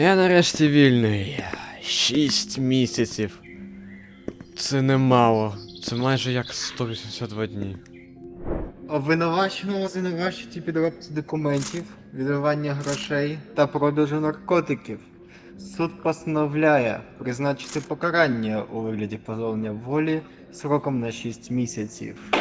Я нарешті вільний. Шість місяців. Це немало. Це майже як 182 дні. Обвинуваченого звинувачують підробці документів, відривання грошей та продажу наркотиків. Суд постановляє призначити покарання у вигляді позбавлення волі сроком на 6 місяців.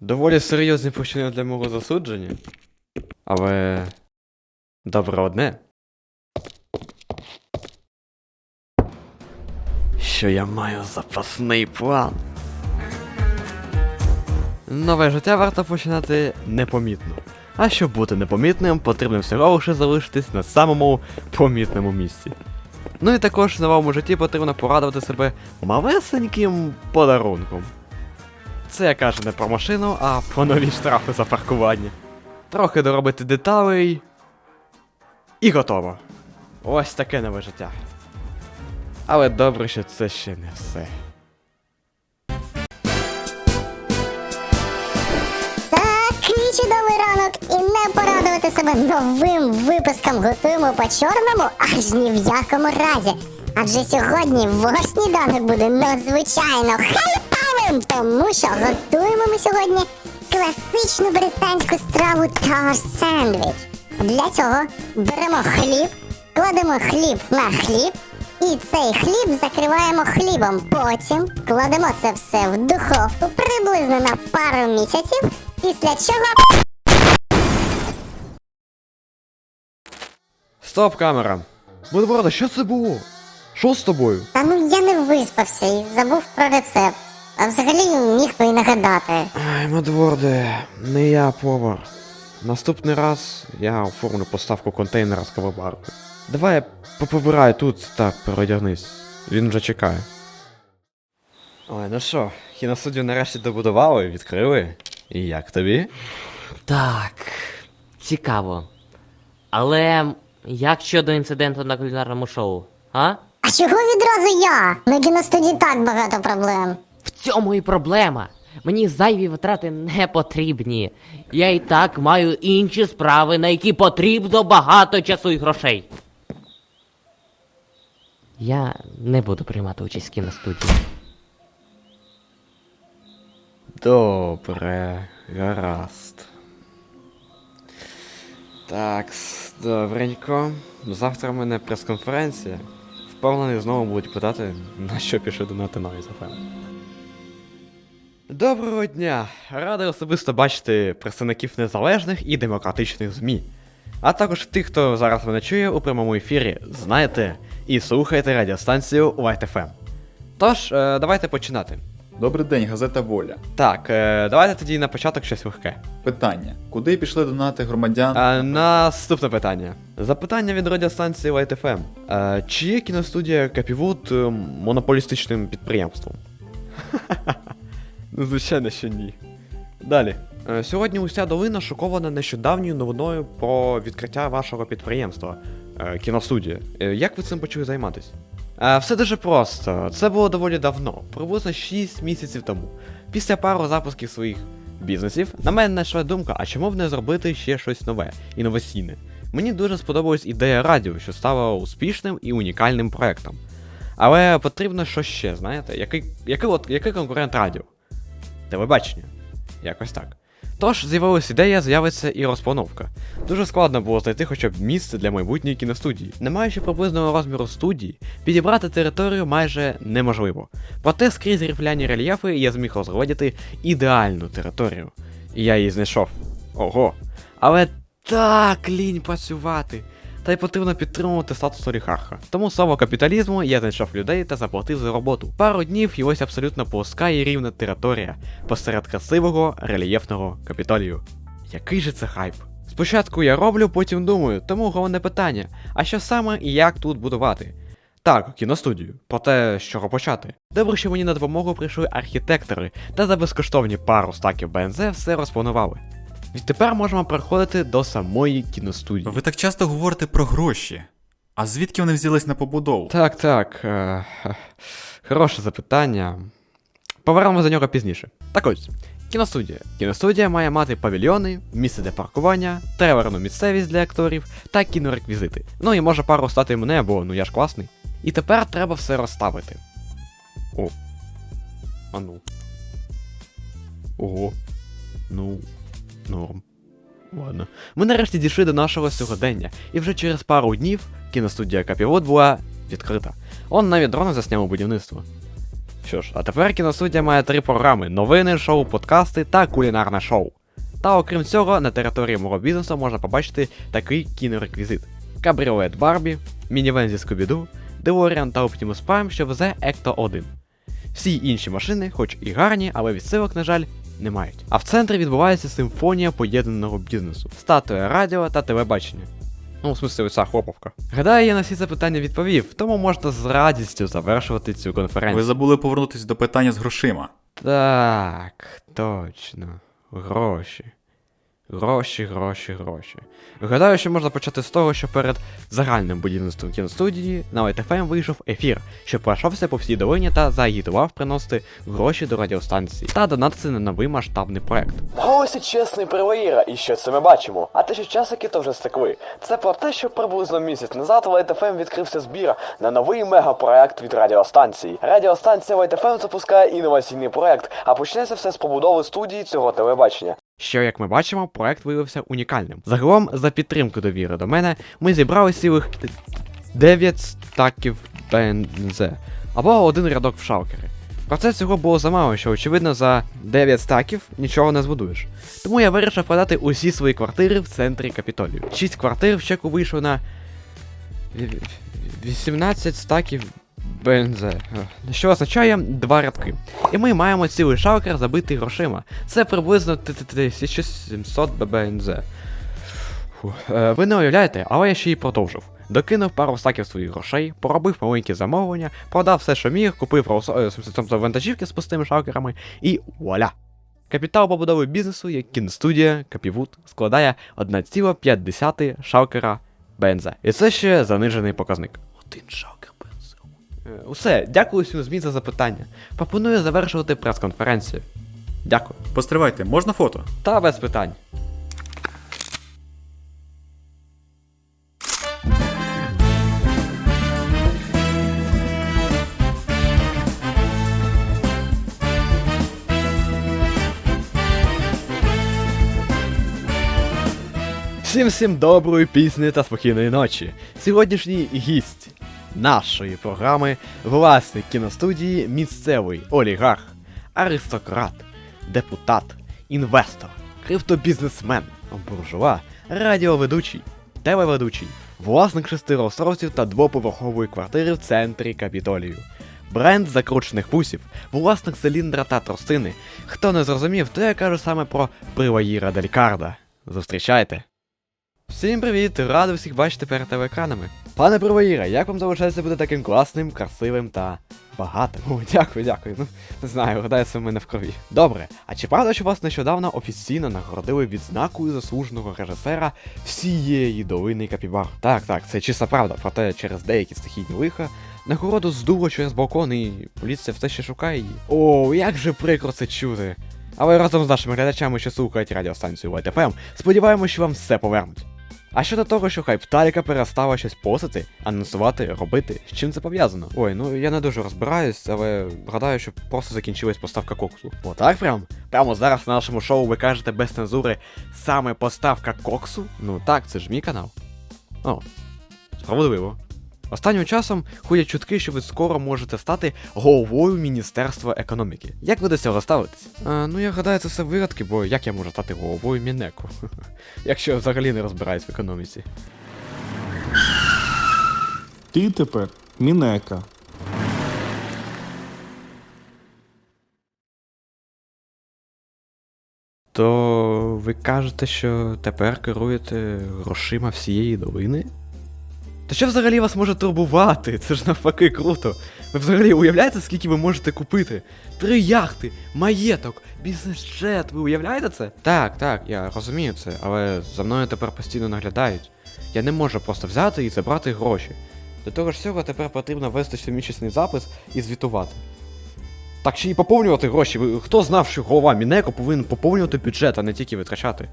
Доволі серйозні причини для мого засудження. Але. Добре одне. Що я маю запасний план. Нове життя варто починати непомітно. А щоб бути непомітним, потрібно всього лише залишитись на самому помітному місці. Ну і також в новому житті потрібно порадувати себе малесеньким подарунком. Це я кажу не про машину, а про нові штрафи за паркування. Трохи доробити деталей. І готово. Ось таке нове життя. Але добре, що це ще не все. Такий чудовий ранок і не порадувати себе новим випуском готуємо по чорному аж ні в якому разі. Адже сьогодні ваш сніданок буде надзвичайно хайповим, тому що готуємо ми сьогодні класичну британську страву Toast Sandwich. Для цього беремо хліб, кладемо хліб на хліб, і цей хліб закриваємо хлібом. Потім кладемо це все в духовку приблизно на пару місяців, після чого Стоп, камера! Будворда, що це було? Що з тобою? Та ну я не виспався і забув про рецепт. А взагалі міг би і нагадати. Ай, Мадворде, не я повар. Наступний раз я оформлю поставку контейнера з кавобаркою. Давай я попобираю тут та переодягнись. Він вже чекає. Ой, ну що, кіностудію нарешті добудували, відкрили. І як тобі? Так, цікаво. Але як щодо інциденту на кулінарному шоу, а? А чого відразу я? На кіностудії так багато проблем. В цьому і проблема. Мені зайві витрати не потрібні. Я і так маю інші справи, на які потрібно багато часу і грошей. Я не буду приймати участь в кіностудії. Добре, гаразд. Так, добренько. Завтра в мене прес-конференція. Впевнений, знову будуть питати, на що пішли донати на ІЗФМ. Доброго дня! Радий особисто бачити представників незалежних і демократичних ЗМІ. А також тих, хто зараз мене чує у прямому ефірі, знаєте і слухаєте радіостанцію White FM. Тож, е, давайте починати. Добрий день, газета Воля. Так, е, давайте тоді на початок щось легке. Питання: куди пішли донати громадян? А, наступне питання. Запитання від радіостанції Light FM. А, чи є кіностудія Капівуд е, монополістичним підприємством? ну, звичайно, що ні. Далі. Е, Сьогодні уся долина шокована нещодавньою новиною про відкриття вашого підприємства е, кіностудія. Е, Як ви цим почали займатися? Е, Все дуже просто. Це було доволі давно, приблизно 6 місяців тому. Після пару запусків своїх бізнесів, на мене знайшла думка, а чому б не зробити ще щось нове, інноваційне. Мені дуже сподобалась ідея радіо, що стала успішним і унікальним проектом. Але потрібно що ще, знаєте, який, який, от, який конкурент радіо? Телебачення. Якось так. Тож з'явилась ідея, з'явиться і розпановка. Дуже складно було знайти хоча б місце для майбутньої кіностудії. Не маючи приблизного розміру студії, підібрати територію майже неможливо. Проте скрізь рифляні рельєфи я зміг розгледіти ідеальну територію. І я її знайшов. Ого. Але так лінь працювати. Та й потрібно підтримувати статус олігарха. Тому слово капіталізму я знайшов людей та заплатив за роботу. Пару днів і ось абсолютно плоска і рівна територія посеред красивого рельєфного капітолію. Який же це хайп? Спочатку я роблю, потім думаю, тому головне питання: а що саме і як тут будувати? Так, кіностудію. Проте, з чого почати? Добре, що мені на допомогу прийшли архітектори та за безкоштовні пару стаків БНЗ все розпланували. Відтепер можемо переходити до самої кіностудії. Ви так часто говорите про гроші. А звідки вони взялись на побудову? Так, так. Е, хороше запитання. Повернемо за нього пізніше. Так ось, Кіностудія. Кіностудія має мати павільйони, місце для паркування, треверну місцевість для акторів та кінореквізити. Ну і може пару стати мене, бо ну я ж класний. І тепер треба все розставити. О. А ну. Ого. Ну. Норм. Ладно. Ми нарешті дійшли до нашого сьогодення, і вже через пару днів кіностудія Капівод була відкрита. Он навіть дрони засняв у будівництво. Що ж, а тепер кіностудія має три програми: новини, шоу, подкасти та кулінарне шоу. Та окрім цього, на території мого бізнесу можна побачити такий кінореквізит: кабріолет Барбі, мінівен зі Скубіду, DeLorean та Optimus Prime, що везе Ecto 1. Всі інші машини, хоч і гарні, але відсилок, на жаль, не мають. А в центрі відбувається симфонія поєднаного бізнесу, статуя радіо та телебачення. Ну, в смислі, оця хлоповка. Гадаю, я на всі запитання відповів, тому можна з радістю завершувати цю конференцію. Ви забули повернутися до питання з грошима. Так, точно. Гроші. Гроші, гроші, гроші. Гадаю, що можна почати з того, що перед загальним будівництвом кіностудії на OTFM вийшов ефір, що пройшовся по всій долині та заагітував приносити гроші до радіостанції та донатити на новий масштабний проект. Голосі чесний привоїра, і що це ми бачимо? А те, що часики то вже стекли. Це про те, що приблизно місяць назад в ЛТФМ відкрився збір на новий мегапроект від радіостанції. Радіостанція ЛТФМ запускає інноваційний проект, а почнеться все з побудови студії цього телебачення. Що, як ми бачимо, проект виявився унікальним. Загалом, за підтримку довіри до мене, ми зібрали цілих 9 стаків БНЗ, або один рядок в шалкери. Проте цього було замало, що очевидно за 9 стаків нічого не збудуєш. Тому я вирішив продати усі свої квартири в центрі Капітолію. 6 квартир в чеку вийшло на ві- 18 стаків БНЗ, е, що означає два рядки. І ми маємо цілий шалкер забитий грошима. Це приблизно 1700 ББНЗ. Е, Ви не уявляєте, але я ще й продовжив. Докинув пару стаків своїх грошей, поробив маленькі замовлення, продав все, що міг, купив е, тобто вантажівки з пустими шалкерами, і вуаля! Капітал побудови бізнесу, як кінстудія Капівуд, складає 1,5 шалкера БНЗ. І це ще занижений показник. Один шалкер Усе, дякую всім ЗМІ за запитання. Пропоную завершувати прес-конференцію. Дякую. Постривайте, можна фото? Та без питань. Всім всім доброї пісні та спокійної ночі. Сьогоднішній гість нашої програми власник кіностудії місцевий олігарх, аристократ, депутат, інвестор, криптобізнесмен, буржуа, радіоведучий, телеведучий, власник шести розтровців та двоповерхової квартири в центрі Капітолію. Бренд закручених вусів, власник циліндра та тростини. Хто не зрозумів, то я кажу саме про Приваїра Делькарда. Зустрічайте! Всім привіт! Радий всіх бачити перед телеекранами. Пане Приваїра, як вам залишається бути таким класним, красивим та багатим? О, дякую, дякую. Ну, не знаю, гадаю, в мене в крові. Добре, а чи правда, що вас нещодавно офіційно нагородили відзнакою заслуженого режисера всієї долини Капібар? Так, так, це чиста правда, проте через деякі стихійні лиха нагороду здуло через балкон і поліція все ще шукає її. О, як же прикро це чути. Але разом з нашими глядачами, що слухають радіостанцію ЛТФМ, сподіваємося, що вам все повернуть. А щодо того, що хайп Таліка перестала щось постити, анонсувати, робити, з чим це пов'язано? Ой, ну я не дуже розбираюсь, але гадаю, що просто закінчилась поставка коксу. Отак прям? Прямо зараз на нашому шоу ви кажете без цензури саме поставка коксу? Ну так, це ж мій канал. О, справедливо. Останнім часом ходять чутки, що ви скоро можете стати головою Міністерства економіки. Як ви до цього ставитесь? А, ну я гадаю, це все вигадки, бо як я можу стати головою Мінеку? Якщо я взагалі не розбираюсь в економіці. Ти тепер Мінека. То ви кажете, що тепер керуєте грошима всієї долини? Та що взагалі вас може турбувати? Це ж навпаки круто. Ви взагалі уявляєте, скільки ви можете купити? Три яхти, маєток, бізнес-джет, ви уявляєте це? Так, так, я розумію це, але за мною тепер постійно наглядають. Я не можу просто взяти і забрати гроші. До того ж всього тепер потрібно вести щомісячний запис і звітувати. Так ще й поповнювати гроші. Хто знав, що голова Мінеко повинен поповнювати бюджет, а не тільки витрачати?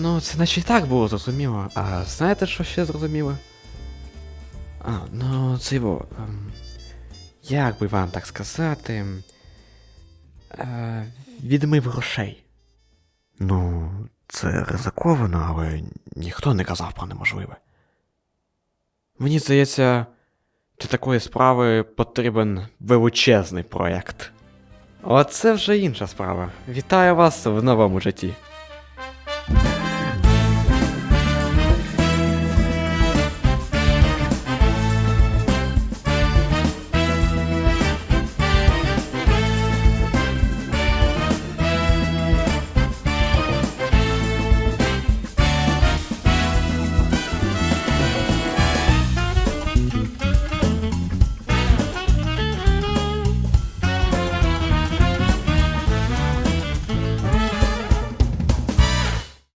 Ну, це наче і так було зрозуміло. А знаєте, що ще зрозуміло? А, ну, це його. Ем, як би вам так сказати. Е, відмив грошей. Ну, це ризиковано, але ніхто не казав про неможливе. Мені здається, для такої справи потрібен величезний проєкт. Оце вже інша справа. Вітаю вас в новому житті.